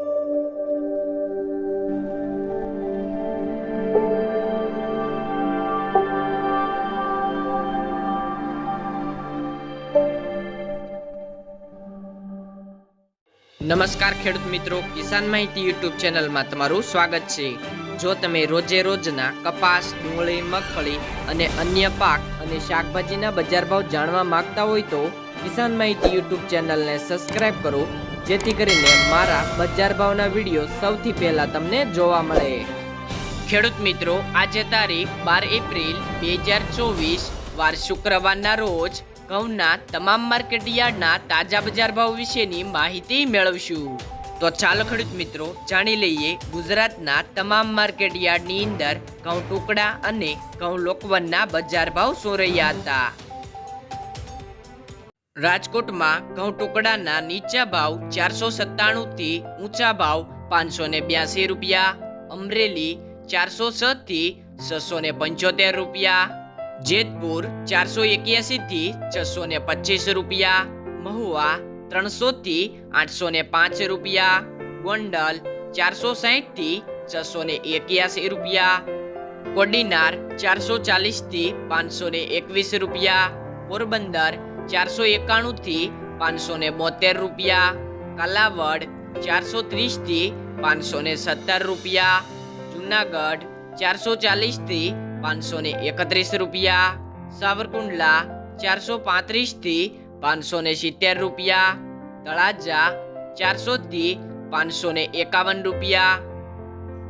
નમસ્કાર ખેડૂત મિત્રો, કિસાન માહિતી યુટ્યુબ ચેનલમાં તમારું સ્વાગત છે. જો તમે રોજે રોજના કપાસ, ડુંગળી, મગફળી અને અન્ય પાક અને શાકભાજીના બજાર ભાવ જાણવા માંગતા હોય તો કિસાન માહિતી યુટ્યુબ ચેનલને સબસ્ક્રાઇબ કરો, જેથી કરીને મારા બજાર ભાવના વીડિયો સૌથી પહેલા તમને જોવા મળે. ખેડૂત મિત્રો, આજે તારીખ બાર એપ્રિલ બે હજાર ચોવીસ, વાર શુક્રવારના રોજ ઘઉંના તમામ માર્કેટ યાર્ડના તાજા બજાર ભાવ વિશેની માહિતી મેળવશું. તો ચાલો ખેડૂત મિત્રો, જાણી લઈએ ગુજરાતના તમામ માર્કેટ યાર્ડની અંદર ઘઉં ટુકડા અને ઘઉં લોકવનના બજાર ભાવ શું રહ્યા હતા. રાજકોટમાં ઘઉં ટુકડાના નીચા ભાવ ચારસો સત્તાણું થી ઊંચા ભાવ પાંચસો ને બ્યાસી રૂપિયા, અમરેલી ચારસો છ થી છસો ને પંચોતેર રૂપિયા, જેતપુર ચારસો એક્યાસી થી છસો ને પચીસ રૂપિયા, મહુવા ત્રણસો થી આઠસો ને પાંચ રૂપિયા, ગોંડલ ચારસો સાહીઠથી છસો ને એક્યાસી રૂપિયા, કોડીનાર ચારસો ચાલીસથી પાંચસો ને એકવીસ રૂપિયા, પોરબંદર ચારસો એકાણું થી પાંચસો ને બોતેર રૂપિયા. કાલાવડ ચારસો ત્રીસથી પાંચસો ને સત્તર રૂપિયા. જુનાગઢ ચારસો ચાલીસથી પાંચસો ને એકત્રીસ રૂપિયા. સાવરકુંડલા ચારસો પાંત્રીસથી પાંચસો ને સિત્તેર રૂપિયા. તળાજા ચારસો થી પાંચસો ને એકાવન રૂપિયા.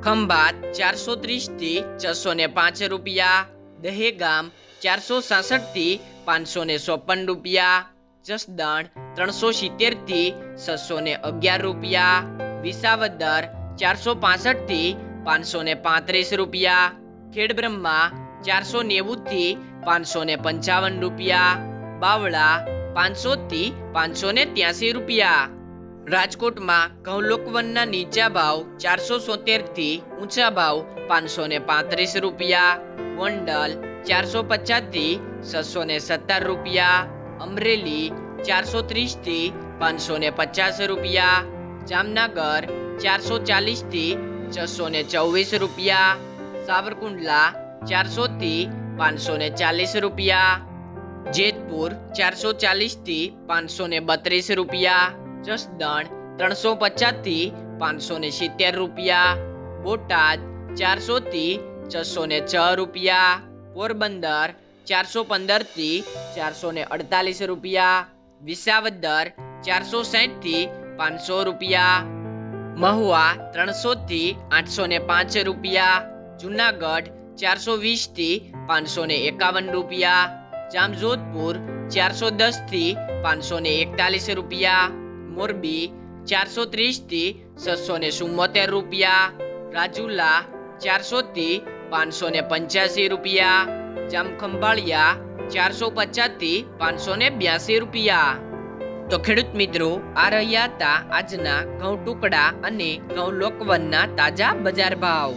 ખંભાત ચારસો ત્રીસથી છસો ને પાંચ રૂપિયા. દહેગામ ચારસો સાસઠથી પાંચસો ને ચોપન રૂપિયા, જસદણ ત્રણસો સિત્તેરથી છસો ને અગિયાર રૂપિયા, વિસાવદર ચારસો પાસઠથી પાંચસો ને પાંત્રીસ રૂપિયા, ખેડબ્રહ્મા ચારસો નેવું થી પાંચસો ને પંચાવન રૂપિયા, બાવળા પાંચસો થી પાંચસો ને ત્યાસી રૂપિયા. રાજકોટમાં ઘઉંલોકવનના નીચા ભાવ ચારસો સોતેરથી ઊંચા ભાવ પાંચસો ને પાંત્રીસ રૂપિયા. ગોંડલ ચારસો પચાસથી છસો ને સત્તર રૂપિયા. અમરેલી ચારસો ત્રીસથી પાંચસો ને પચાસ રૂપિયા. જામનગર ચારસો ચાલીસથી છસો ને ચોવીસ રૂપિયા. સાવરકુંડલા ચારસો થી પાંચસો ને ચાલીસ રૂપિયા. જેતપુર ચારસો ચાલીસથી પાંચસો ને બત્રીસ રૂપિયા. જસદણ ત્રણસો પચાસથી પાંચસો ને સિત્તેર રૂપિયા. બોટાદ ચારસો થી છસો ને છ રૂપિયા. પોરબંદર ચારસો પંદરથી ચારસો ને અડતાલીસ રૂપિયા, વિસાવદર ચારસો સાઠથી પાંચસો રૂપિયા, મહુવા ત્રણસો થી આઠસો ને પાંચ રૂપિયા, જુનાગઢ ચારસો વીસથી પાંચસો ને એકાવન રૂપિયા, જામજોધપુર ચારસો દસથી પાંચસો ને એકતાલીસ રૂપિયા, મોરબી ચારસો ત્રીસથી છસો ને રૂપિયા, રાજુલા ચારસો થી પાંચસો ને પંચ્યાસી રૂપિયા. જામખંભાળિયા ચારસો પચાસથી પાંચસો ને બ્યાસી રૂપિયા. તો ખેડૂત મિત્રો, આ રહ્યા હતા આજના ઘઉં ટુકડા અને ઘઉં લોકવનના તાજા બજાર ભાવ.